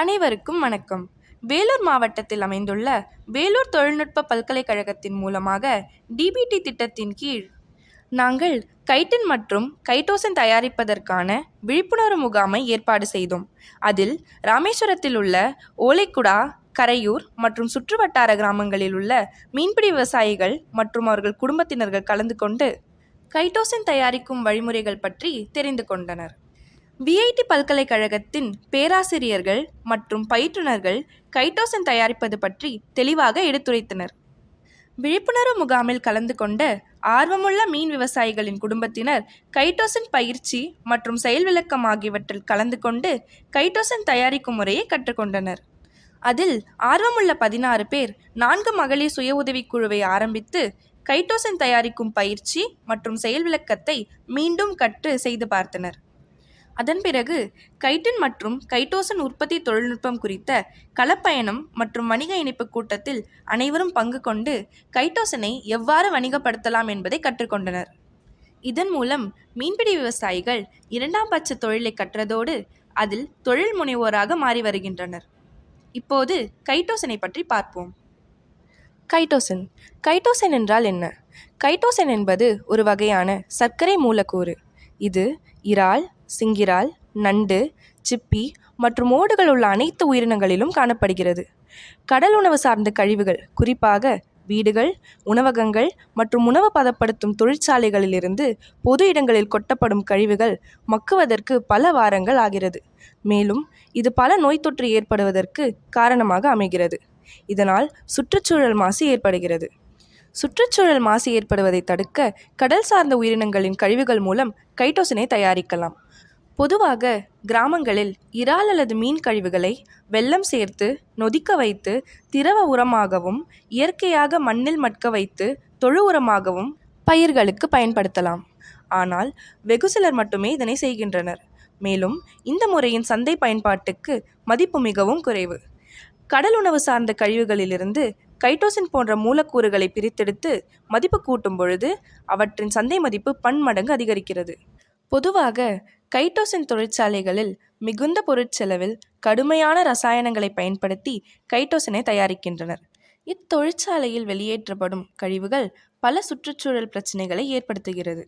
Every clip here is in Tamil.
அனைவருக்கும் வணக்கம். வேலூர் மாவட்டத்தில் அமைந்துள்ள வேலூர் தொழில்நுட்ப பல்கலைக்கழகத்தின் மூலமாக டிபிடி திட்டத்தின் கீழ் நாங்கள் கைட்டின் மற்றும் கைட்டோசன் தயாரிப்பதற்கான விழிப்புணர்வு முகாமை ஏற்பாடு செய்தோம். அதில் ராமேஸ்வரத்தில் உள்ள ஓலைக்குடா கரையூர் மற்றும் சுற்றுவட்டார கிராமங்களில் உள்ள மீன்பிடி விவசாயிகள் மற்றும் அவர்கள் குடும்பத்தினர்கள் கலந்து கொண்டு கைட்டோசன் தயாரிக்கும் வழிமுறைகள் பற்றி தெரிந்து கொண்டனர். விஐடி பல்கலைக்கழகத்தின் பேராசிரியர்கள் மற்றும் பயிற்றுனர்கள் கைட்டோசன் தயாரிப்பது பற்றி தெளிவாக எடுத்துரைத்தனர். விழிப்புணர்வு முகாமில் கலந்து கொண்ட ஆர்வமுள்ள மீன் விவசாயிகளின் குடும்பத்தினர் கைட்டோசன் பயிற்சி மற்றும் செயல் விளக்கம் ஆகியவற்றில் கலந்து கொண்டு கைட்டோசன் தயாரிக்கும் முறையை கற்றுக்கொண்டனர். அதில் ஆர்வமுள்ள பதினாறு பேர் நான்கு மகளிர் சுய உதவிக் குழுவை ஆரம்பித்து கைட்டோசன் தயாரிக்கும் பயிற்சி மற்றும் செயல் விளக்கத்தை மீண்டும் கற்று செய்து பார்த்தனர். அதன் பிறகு கைட்டின் மற்றும் கைட்டோசன் உற்பத்தி தொழில்நுட்பம் குறித்த களப்பயணம் மற்றும் வணிக இணைப்பு கூட்டத்தில் அனைவரும் பங்கு கொண்டு கைட்டோசனை எவ்வாறு வணிகப்படுத்தலாம் என்பதை கற்றுக்கொண்டனர். இதன் மூலம் மீன்பிடி விவசாயிகள் இரண்டாம் பட்ச தொழிலை கற்றதோடு அதில் தொழில் முனைவோராக மாறி வருகின்றனர். இப்போது கைட்டோசனை பற்றி பார்ப்போம். கைட்டோசன். கைட்டோசன் என்றால் என்ன? கைட்டோசன் என்பது ஒரு வகையான சர்க்கரை மூலக்கூறு. இது இறால் சிங்கிரால் நண்டு சிப்பி மற்றும் ஓடுகள் உள்ள அனைத்து உயிரினங்களிலும் காணப்படுகிறது. கடல் உணவு சார்ந்த கழிவுகள் குறிப்பாக வீடுகள் உணவகங்கள் மற்றும் உணவு பதப்படுத்தும் தொழிற்சாலைகளிலிருந்து பொது இடங்களில் கொட்டப்படும் கழிவுகள் மக்குவதற்கு பல வாரங்கள் ஆகிறது. மேலும் இது பல நோய் தொற்று ஏற்படுவதற்கு காரணமாக அமைகிறது. இதனால் சுற்றுச்சூழல் மாசு ஏற்படுகிறது. சுற்றுச்சூழல் மாசு ஏற்படுவதை தடுக்க கடல் சார்ந்த உயிரினங்களின் கழிவுகள் மூலம் கைட்டோசனை தயாரிக்கலாம். பொதுவாக கிராமங்களில் இறால் அல்லது மீன் கழிவுகளை வெல்லம் சேர்த்து நொதிக்க வைத்து திரவ உரமாகவும் இயற்கையாக மண்ணில் மட்க வைத்து தொழு உரமாகவும் பயிர்களுக்கு பயன்படுத்தலாம். ஆனால் வெகு சிலர் மட்டுமே இதனை செய்கின்றனர். மேலும் இந்த முறையின் சந்தை பயன்பாட்டுக்கு மதிப்பு மிகவும் குறைவு. கடல் உணவு சார்ந்த கழிவுகளிலிருந்து கைட்டோசின் போன்ற மூலக்கூறுகளை பிரித்தெடுத்து மதிப்பு கூட்டும் பொழுது அவற்றின் சந்தை மதிப்பு பன்மடங்கு அதிகரிக்கிறது. பொதுவாக கைட்டோசின் தொழிற்சாலைகளில் மிகுந்த பொருட்செலவில் கடுமையான ரசாயனங்களை பயன்படுத்தி கைட்டோசினை தயாரிக்கின்றனர். இத்தொழிற்சாலையில் வெளியேற்றப்படும் கழிவுகள் பல சுற்றுச்சூழல் பிரச்சினைகளை ஏற்படுத்துகிறது.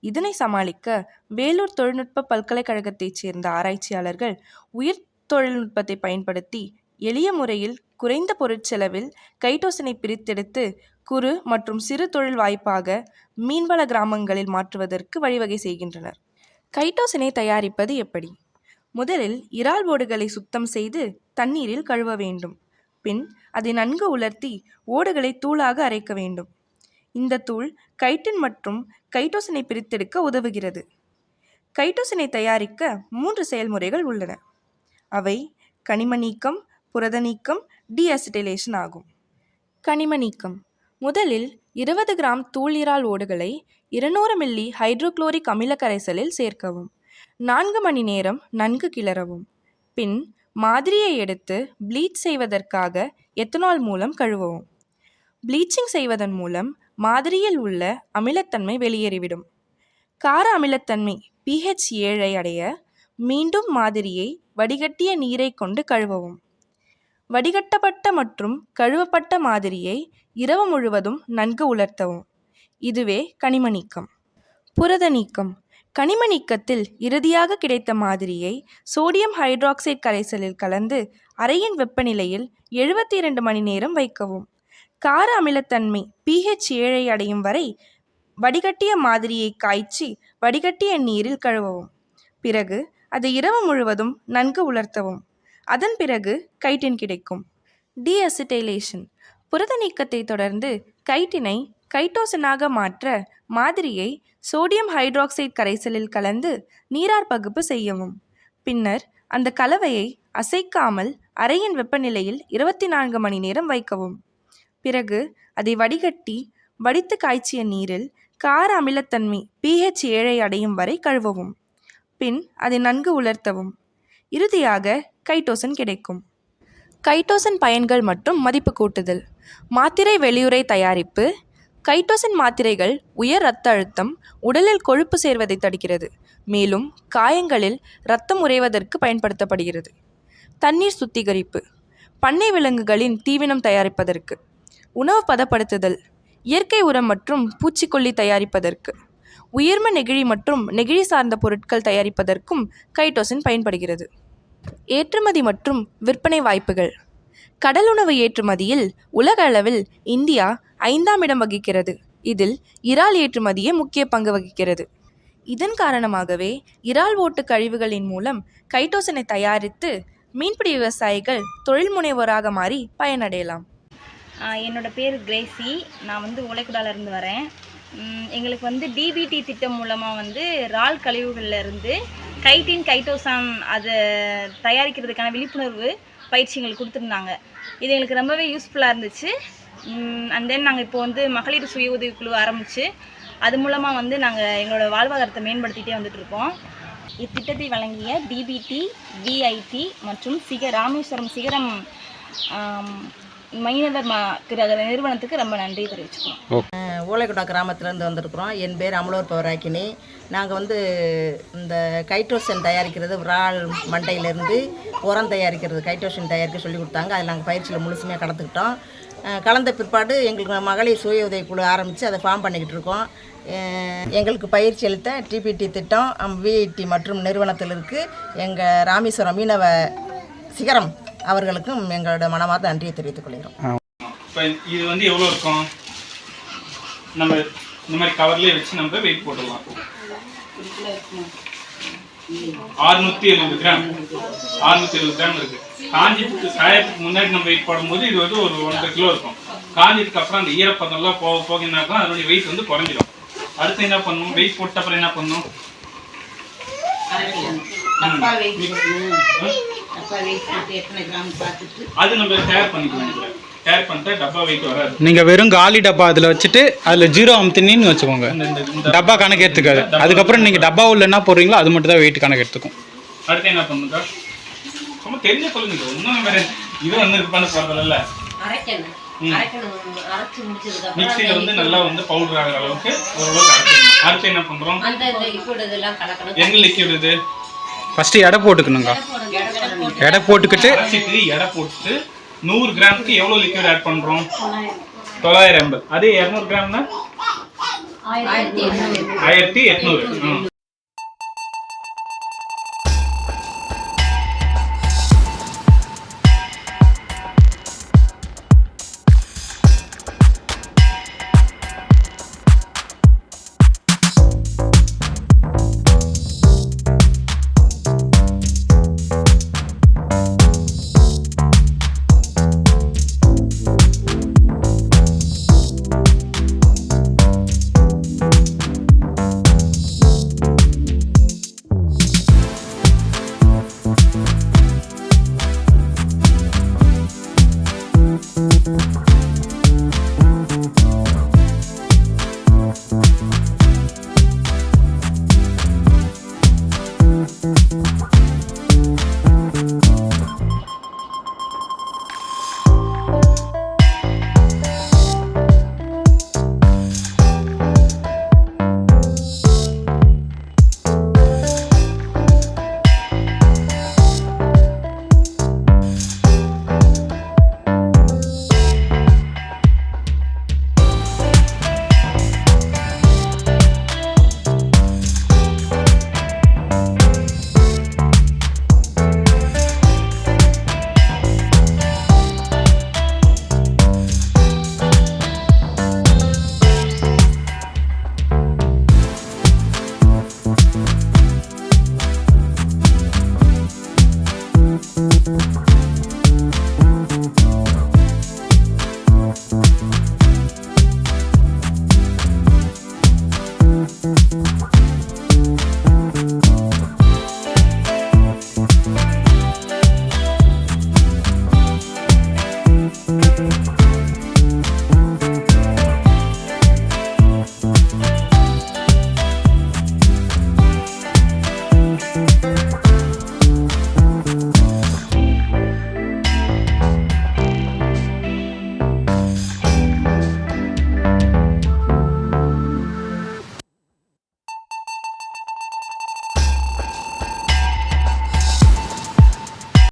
இதனை சமாளிக்க வேலூர் தொழில்நுட்ப பல்கலைக்கழகத்தைச் சேர்ந்த ஆராய்ச்சியாளர்கள் உயிர் தொழில்நுட்பத்தை பயன்படுத்தி எளிய முறையில் குறைந்த பொருட்செலவில் கைட்டோசனை பிரித்தெடுத்து குறு மற்றும் சிறு தொழில் வாய்ப்பாக மீன்வள கிராமங்களில் மாற்றுவதற்கு வழிவகை செய்கின்றனர். கைட்டோசனை தயாரிப்பது எப்படி? முதலில் இறால் ஓடுகளை சுத்தம் செய்து தண்ணீரில் கழுவ வேண்டும். பின் அதை நன்கு உலர்த்தி ஓடுகளை தூளாக அரைக்க வேண்டும். இந்த தூள் கைட்டின் மற்றும் கைட்டோசனை பிரித்தெடுக்க உதவுகிறது. கைட்டோசனை தயாரிக்க மூன்று செயல்முறைகள் உள்ளன. அவை கனிம நீக்கம் புரத நீக்கம் டீஅசிட்டைலேஷன் ஆகும் கனிம நீக்கம். முதலில் இருபது கிராம் தூள் இறால் ஓடுகளை இருநூறு மில்லி ஹைட்ரோக்ளோரிக் அமில கரைசலில் சேர்க்கவும். நான்கு மணி நேரம் நன்கு கிளறவும். பின் மாதிரியை எடுத்து ப்ளீச் செய்வதற்காக எத்தனால் மூலம் கழுவவும். ப்ளீச்சிங் செய்வதன் மூலம் மாதிரியில் உள்ள அமிலத்தன்மை வெளியேறிவிடும். கார அமிலத்தன்மை பிஹெச் ஏழை அடைய மீண்டும் மாதிரியை வடிகட்டிய நீரை கொண்டு கழுவவும். வடிகட்டப்பட்ட மற்றும் கழுவப்பட்ட மாதிரியை இரவு முழுவதும் நன்கு உலர்த்தவும். இதுவே கனிம நீக்கம். புரத நீக்கம். கனிம நீக்கத்தில் இறுதியாக கிடைத்த மாதிரியை சோடியம் ஹைட்ராக்சைடு கரைசலில் கலந்து அறையின் வெப்பநிலையில் எழுபத்தி இரண்டு மணி நேரம் வைக்கவும். கார அமிலத்தன்மை பிஹெச் ஏழை அடையும் வரை வடிகட்டிய மாதிரியை காய்ச்சி வடிகட்டிய நீரில் கழுவவும். பிறகு அதை இரவு முழுவதும் நன்கு உலர்த்தவும். அதன் பிறகு கைட்டின் கிடைக்கும். டீஅசிட்டைலேஷன் புரத நீக்கத்தை தொடர்ந்து கைட்டினை கைட்டோசனாக மாற்ற மாதிரியை சோடியம் ஹைட்ராக்சைடு கரைசலில் கலந்து நீரார் பகுப்பு செய்யவும். பின்னர் அந்த கலவையை அசைக்காமல் அறையின் வெப்பநிலையில் இருபத்தி நான்கு மணி நேரம் வைக்கவும். பிறகு அதை வடிகட்டி வடித்து காய்ச்சிய நீரில் கார அமிலத்தன்மை பிஹெச் ஏழை அடையும் வரை கழுவவும். பின் அதை நன்கு உலர்த்தவும். இறுதியாக கைட்டோசன் கிடைக்கும். கைட்டோசன் பயன்கள் மற்றும் மதிப்பு கூட்டுதல். மாத்திரை வெளியுறை தயாரிப்பு கைட்டோசின் மாத்திரைகள் உயர் இரத்த அழுத்தம் உடலில் கொழுப்பு சேர்வதை தடுக்கிறது. மேலும் காயங்களில் இரத்தம் உறைவதற்கு பயன்படுத்தப்படுகிறது. தண்ணீர் சுத்திகரிப்பு பண்ணை விலங்குகளின் தீவனம் தயாரிப்பதற்கு உணவு பதப்படுத்துதல் இயற்கை உரம் மற்றும் பூச்சிக்கொல்லி தயாரிப்பதற்கு உயர்ம நெகிழி மற்றும் நெகிழி சார்ந்த பொருட்கள் தயாரிப்பதற்கும் கைட்டோசின் பயன்படுகிறது. ஏற்றுமதி மற்றும் விற்பனை வாய்ப்புகள். கடலுணவு ஏற்றுமதியில் உலக அளவில் இந்தியா ஐந்தாம் இடம் வகிக்கிறது. இதில் இறால் ஏற்றுமதியே முக்கிய பங்கு வகிக்கிறது. இதன் காரணமாகவே இறால் ஓட்டு கழிவுகளின் மூலம் கைட்டோசனை தயாரித்து மீன்பிடி விவசாயிகள் தொழில் முனைவோராக மாறி பயனடையலாம். என்னோட பேர் கிரேசி. நான் வந்து உலைக்குடாலேருந்து வரேன். எங்களுக்கு வந்து டிபிடி திட்டம் மூலமாக வந்து இறால் கழிவுகள்லேருந்து கைட்டின் கைட்டோசான் அதை தயாரிக்கிறதுக்கான விழிப்புணர்வு பயிற்சி எங்களுக்கு கொடுத்துருந்தாங்க. இது எங்களுக்கு ரொம்பவே யூஸ்ஃபுல்லாக இருந்துச்சு. அண்ட் தென் நாங்கள் இப்போ வந்து மகளிர் சுய உதவிக்குழு ஆரம்பித்து அது மூலமாக வந்து நாங்கள் எங்களோட வாழ்வாதாரத்தை மேம்படுத்திகிட்டே வந்துட்டுருக்கோம் இத்திட்டத்தை வழங்கிய டிபிடி விஐடி மற்றும் சிக ராமேஸ்வரம் சிகரம் மைனவர் மா திரு நிறுவனத்துக்கு ரொம்ப நன்றி தெரிவிச்சுக்கிறோம். ஓலைக்குடா கிராமத்துலேருந்து வந்திருக்கிறோம். என் பேர் அமலோர் பவராக்கினி. நாங்கள் வந்து இந்த கைட்ரோசன் தயாரிக்கிறது விரால் மண்டையிலேருந்து உரம் தயாரிக்கிறது கைட்ரோசன் தயாரிக்க சொல்லி கொடுத்தாங்க. அதில் நாங்கள் பயிற்சியில் முழுசுமையாக கலந்துக்கிட்டோம். கலந்த பிற்பாடு எங்களுக்கு மகளிர் சுய உதவி குழு ஆரம்பித்து அதை ஃபார்ம் பண்ணிக்கிட்டு இருக்கோம். எங்களுக்கு பயிற்சி அளித்த டிபிடி திட்டம் விஐடி மற்றும் நிறுவனத்தில் இருக்குது எங்கள் ராமேஸ்வரம் மீனவ சிகரம் அவர்களுக்கும் எங்களோட மனமார்ந்த நன்றியை தெரிவித்துக் கொள்கிறோம். இப்போ இது வந்து எவ்வளோ இருக்கும்? நம்ம இந்த மாதிரி கவர்லேயே வச்சு நம்ம வெயிட் போட்டுடலாம் ஆறுநூத்தி எழுபது கிராம். ஆறுநூத்தி எழுபது கிராம் இருக்கு. காஞ்சிட்டு காயத்துக்கு முன்னாடி நம்ம வெயிட் போடும்போது இது வந்து ஒரு ஒன்றரை கிலோ இருக்கும். காஞ்சதுக்கு அப்புறம் அந்த ஈரப்பதம்லாம் போக போகினாக்கா அதனுடைய வெயிட் வந்து குறைஞ்சிடும் அடுத்து என்ன பண்ணணும் வெயிட் போட்ட அப்புறம் என்ன பண்ணணும் அது நம்ம டேர் பண்ணிக்கலாம். டேர் பண்ணிட்டா டப்பா வெயிட் வராது. நீங்கள் வெறும் காலி டப்பா அதில் வச்சுட்டு அதில் ஜீரோ அமுத்தினின்னு வச்சுக்கோங்க. டப்பா கணக்கு எடுத்துக்காது. அதுக்கப்புறம் நீங்கள் டப்பா உள்ள என்ன போடுறீங்களோ அது மட்டும் தான் வெயிட் கணக்கு எடுத்துக்கும். அடுத்து என்ன பண்ணுங்க சும்மா தெரிஞ்ச சொல்லுங்க ஒன்றும் வேற இது வந்து இது பண்ண போறதில்ல மிக்சியில வந்து நல்லா வந்து பவுடர் ஆகிற அளவுக்கு ஓரளவுக்கு அரைச்சிடணும் அடுத்து என்ன பண்றோம்? எங்க லிக்விட் இது? ஃபஸ்ட்டு எடை போட்டுக்கணுங்க. எடை போட்டுக்கிட்டு எடை போட்டு நூறு கிராமுக்கு எவ்வளவு லிக்விட் ஆட் பண்றோம்? தொள்ளாயிரம் எண்பது. அதே இரநூறு கிராம்னா? ஆயிரத்தி எட்நூறு. Thank